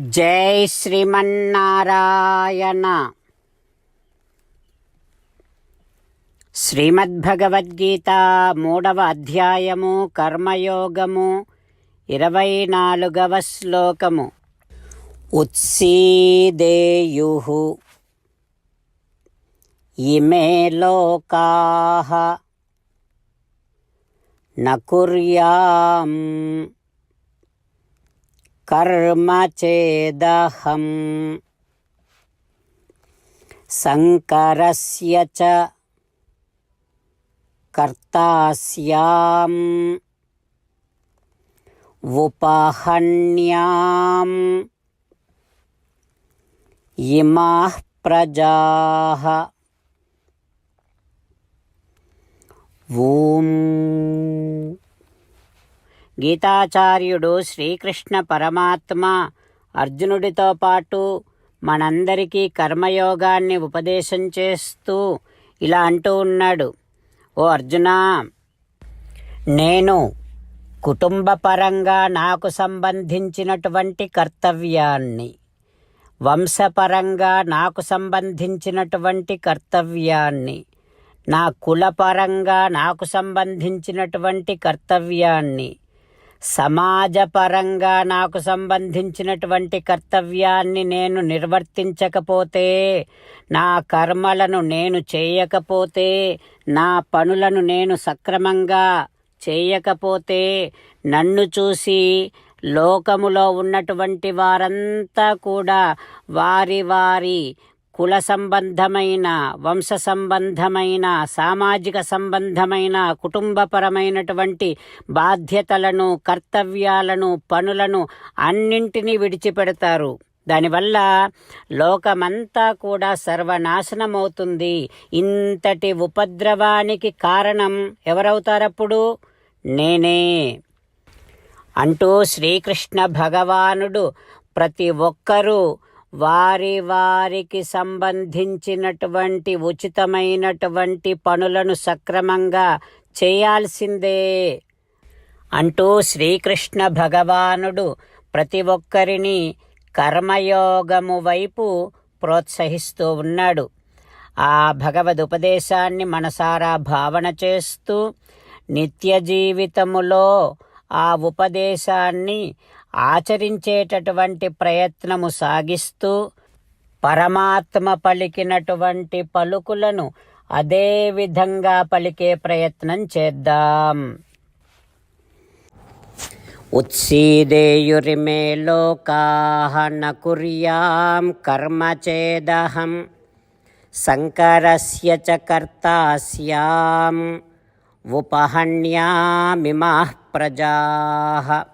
జై శ్రీమన్నారాయణ. శ్రీమద్భగవద్గీత మూడవ అధ్యాయము కర్మయోగము ఇరవై నాలుగవ శ్లోకము. ఉత్సీదేయు ఇమే లోకా నకుర్యాం కర్మ చేదహం. శంకరస్య చ కర్తాస్యాం. ఉపహణ్యాం. ఇమా ప్రజా. ఓం గీతాచార్యుడు శ్రీకృష్ణ పరమాత్మ అర్జునుడితో పాటు మనందరికీ కర్మయోగాన్ని ఉపదేశం చేస్తూ ఇలా అంటూ ఉన్నాడు. ఓ అర్జునా నేను కుటుంబపరంగా నాకు సంబంధించినటువంటి కర్తవ్యాన్ని వంశపరంగా నాకు సంబంధించినటువంటి కర్తవ్యాన్ని నా కులపరంగా నాకు సంబంధించినటువంటి కర్తవ్యాన్ని సమాజపరంగా నాకు సంబంధించినటువంటి కర్తవ్యాన్ని నేను నిర్వర్తించకపోతే నా కర్మలను నేను చేయకపోతే నా పనులను నేను సక్రమంగా చేయకపోతే నన్ను చూసి లోకములో ఉన్నటువంటి వారంతా కూడా వారి వారి కుల సంబంధమైన వంశ సంబంధమైన సామాజిక సంబంధమైన కుటుంబపరమైనటువంటి బాధ్యతలను కర్తవ్యాలను పనులను అన్నింటినీ విడిచిపెడతారు. దానివల్ల లోకమంతా కూడా సర్వనాశనమవుతుంది. ఇంతటి ఉపద్రవానికి కారణం ఎవరవుతారప్పుడు? నేనే. అంటూ శ్రీకృష్ణ భగవానుడు ప్రతి ఒక్కరూ వారి వారికి సంబంధించినటువంటి ఉచితమైనటువంటి పనులను సక్రమంగా చేయాల్సిందే అంటూ శ్రీకృష్ణ భగవానుడు ప్రతి ఒక్కరిని కర్మయోగము వైపు ప్రోత్సహిస్తూ ఉన్నాడు. ఆ భగవద్ ఉపదేశాన్ని మనసారా భావన చేస్తూ నిత్య జీవితములో ఆ ఉపదేశాన్ని ఆచరించేటటువంటి ప్రయత్నము సాగిస్తూ పరమాత్మ పలికినటువంటి పలుకులను అదే విధంగా పలికే ప్రయత్నం చేద్దాం. ఉత్సీదేయురిమే లోకాహ నకుర్యాం కర్మ చేదహం శంకరస్య చ కర్తా స్యాం ఉపహన్యామిమాః ప్రజాః.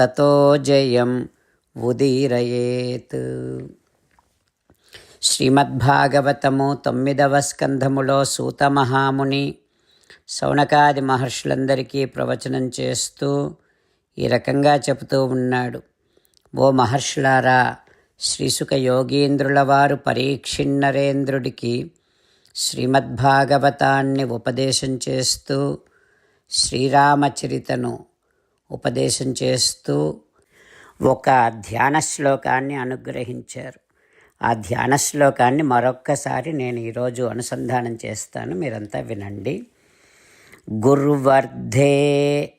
తతో జయం ఉదీరయేత్. శ్రీమద్భాగవతము తొమ్మిదవ స్కంధములో సూత మహాముని శౌనకాది మహర్షులందరికీ ప్రవచనం చేస్తూ ఈ రకంగా చెబుతూ ఉన్నాడు. ఓ మహర్షులారా శ్రీసుక యోగీంద్రుల వారు పరీక్షిన్నరేంద్రుడికి శ్రీమద్భాగవతాన్ని ఉపదేశం చేస్తూ శ్రీరామచరితను ఉపదేశం చేస్తూ ఒక ధ్యాన శ్లోకాన్ని అనుగ్రహించారు. ఆ ధ్యాన శ్లోకాన్ని మరొక్కసారి నేను ఈరోజు అనుసంధానం చేస్తాను. మీరంతా వినండి. గుర్వర్ధే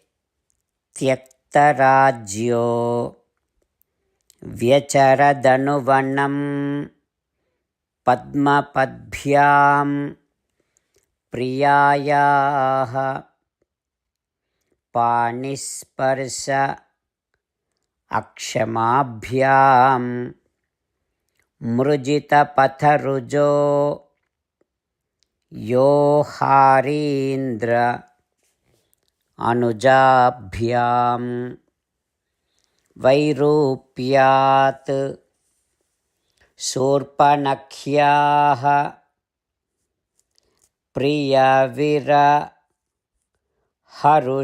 త్యక్తరాజ్యో వ్యచరదనువనం పద్మపద్భ్యాం ప్రియాయా पाणिस्पर्श अक्षमाभ्या मृजितपथरुजो यो हारीन्द्र अनुजाभ्यां वैरूप्यात् शूर्पणख्याः प्रियविर హరుషారోపిత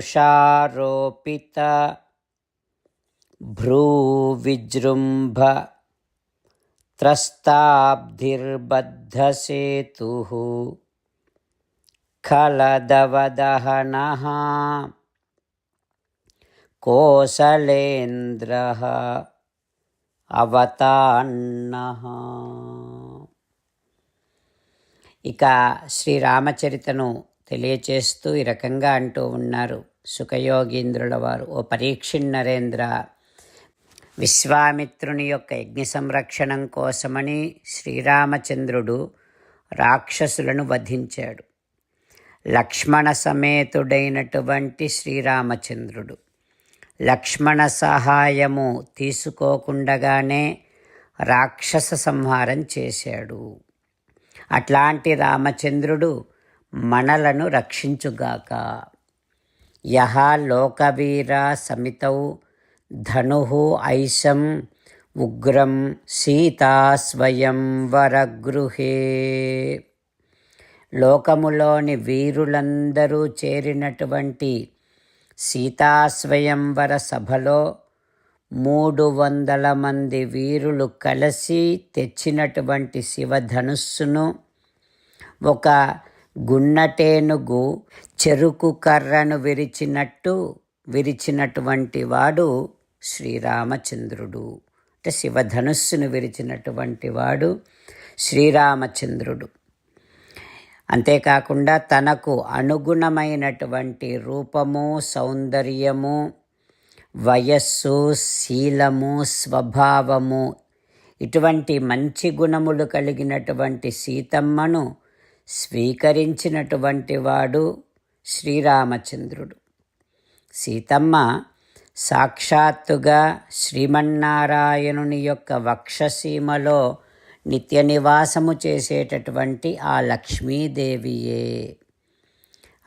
భ్రూవిజృంభ త్రస్తాబ్ధిర్బద్ధసేతుः खलदवदहनः కోసలేంద్రः అవతాన్నః ఇక శ్రీరామచరితను తెలియచేస్తూ ఈ రకంగా అంటూ ఉన్నారు. సుఖయోగీంద్రుల వారు ఓ పరీక్షిణ్ నరేంద్ర విశ్వామిత్రుని యొక్క యజ్ఞ సంరక్షణం కోసమని శ్రీరామచంద్రుడు రాక్షసులను వధించాడు. లక్ష్మణ సమేతుడైనటువంటి శ్రీరామచంద్రుడు లక్ష్మణ సహాయము తీసుకోకుండగానే రాక్షస సంహారం చేశాడు. అట్లాంటి రామచంద్రుడు మనలను రక్షించుగాక. యహ లోకవీర సమితౌ ధను ఐషం ఉగ్రం సీతా వరగృహే. లోకములోని వీరులందరూ చేరినటువంటి సీతాస్వయంవర సభలో మూడు వందల మంది వీరులు కలిసి తెచ్చినటువంటి శివధనుస్సును ఒక గున్నటేనుగు చెరుకు కర్రను విరిచినట్టు విరిచినటువంటి వాడు శ్రీరామచంద్రుడు. అంటే శివధనుస్సును విరిచినటువంటి వాడు శ్రీరామచంద్రుడు. అంతేకాకుండా తనకు అనుగుణమైనటువంటి రూపము సౌందర్యము వయస్సు శీలము స్వభావము ఇటువంటి మంచి గుణములు కలిగినటువంటి సీతమ్మను స్వీకరించినటువంటి వాడు శ్రీరామచంద్రుడు. సీతమ్మ సాక్షాత్తుగా శ్రీమన్నారాయణుని యొక్క వక్షసీమలో నిత్య నివాసము చేసేటటువంటి ఆ లక్ష్మీదేవియే.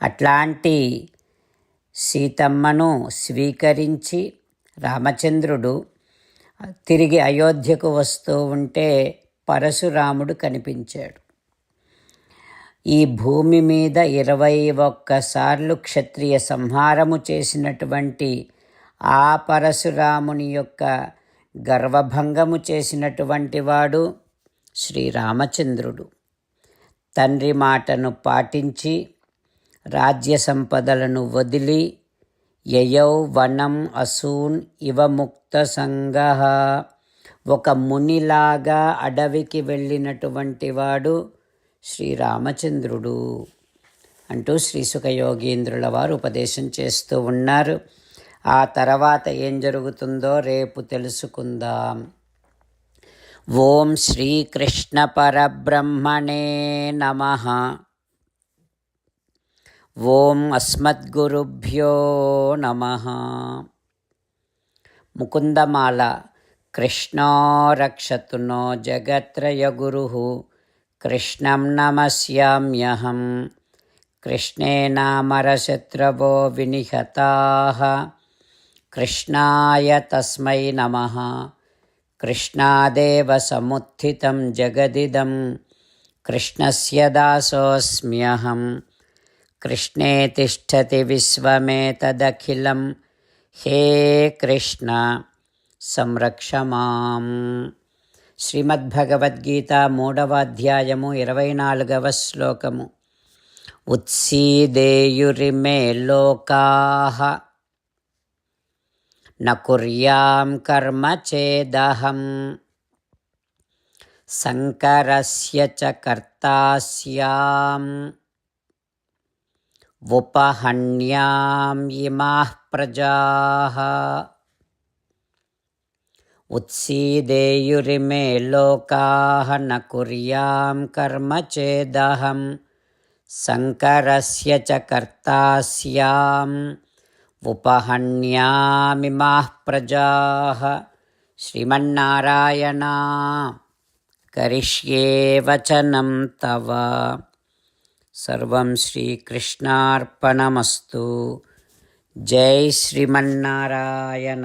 అట్లాంటి సీతమ్మను స్వీకరించి రామచంద్రుడు తిరిగి అయోధ్యకు వస్తూ ఉంటే పరశురాముడు కనిపించాడు. ఈ భూమి మీద ఇరవై ఒక్కసార్లు క్షత్రియ సంహారము చేసినటువంటి ఆ పరశురాముని యొక్క గర్వభంగము చేసినటువంటి వాడు శ్రీరామచంద్రుడు. తండ్రి మాటను పాటించి రాజ్య సంపదలను వదిలి యయౌ వనం అసూన్ ఇవముక్త సంగ ఒక మునిలాగా అడవికి వెళ్ళినటువంటి వాడు శ్రీరామచంద్రుడు అంటూ శ్రీసుఖయోగీంద్రుల వారు ఉపదేశం చేస్తూ ఉన్నారు. ఆ తర్వాత ఏం జరుగుతుందో రేపు తెలుసుకుందాం. ఓం శ్రీకృష్ణ పరబ్రహ్మణే నమ. ఓం అస్మద్గురుభ్యో నమ. ముకుందమాల కృష్ణో రక్షతు నో జగత్రయగురు कृष्ण नमस्याम्यहं। कृष्णे नामरशत्रवो विनिहताः। कृष्णाय तस्मै नमः। कृष्णादेव कृष्ण जगदिदं। कृष्णस्य कृष्णे तिष्ठति विश्वमेतदखिलं। हे कृष्ण, संरक्ष माम्। శ్రీమద్భగవద్గీత మూడవ అధ్యాయము ఇరవై నాలుగవ శ్లోకము. ఉత్సీదేయురిమే లోకా నకుర్యాం కర్మ చేదహం. సంకరస్య చ కర్తాస్యాం. ఉపహణ్యాం ఇమాః ప్రజాః. उत्सीदेयुरिमे लोकाः न कुर्यां कर्म चेदहं शङ्करस्य च कर्ता स्याम् उपहन्यामिमाः प्रजाः श्रीमन्नारायणा करिष्ये वचनं तव सर्वं श्रीकृष्णार्पणमस्तु जय श्रीमन्नारायण